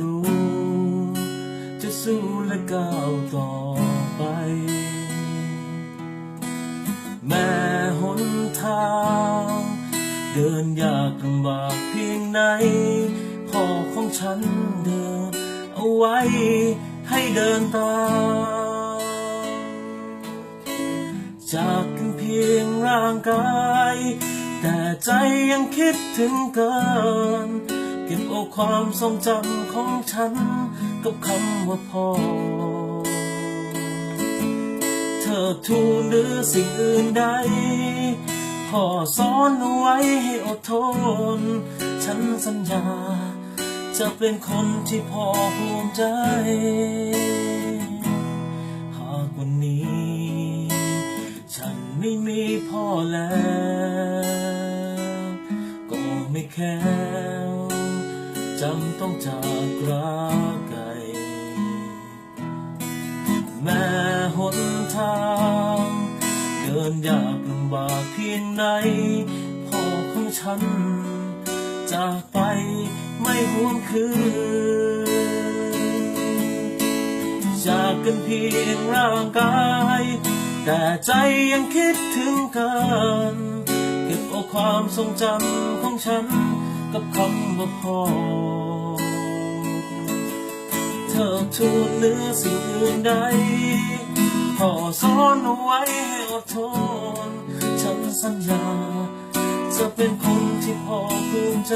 รู้ จะสู้และก้าวต่อไป แม่หนทาง เดินยากลำบากเพียงไหนพ่อของฉันเดินเอาไว้ให้เดินตามจากกันเพียงร่างกาย แต่ใจยังคิดถึงกัน ความทรงจำของฉัน กับคำว่าพ่อ เธอทูลหรือสิ่งอื่นใดพ่อสอนเอาไว้ให้อดทน ฉันสัญญา จะเป็นคนที่พ่อภูมิใจ หากวันนี้ ฉันไม่มีพ่อแล้ว ก็ไม่แค้ว จำต้องจากราไกลแม่หนทาง เดินยากลำบากเพียงไหนพ่อของฉัน จากไปไม่หวนคืน จากกันเพียงร่างกาย แต่ใจยังคิดถึงกัน เก็บเอาความทรงจำของฉัน กับคำว่าพ่อเธอทูลหรือสิ่งอื่นใดพ่อสอนเอาไว้ให้อดทน ฉันสัญญา จะเป็นคนที่พ่อภูมิใจ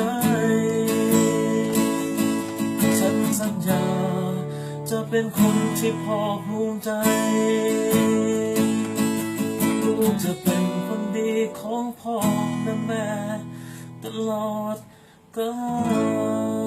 ฉันสัญญา จะเป็นคนที่พ่อภูมิใจลูกจะเป็นคนดีของพ่อและแม่ตล gone.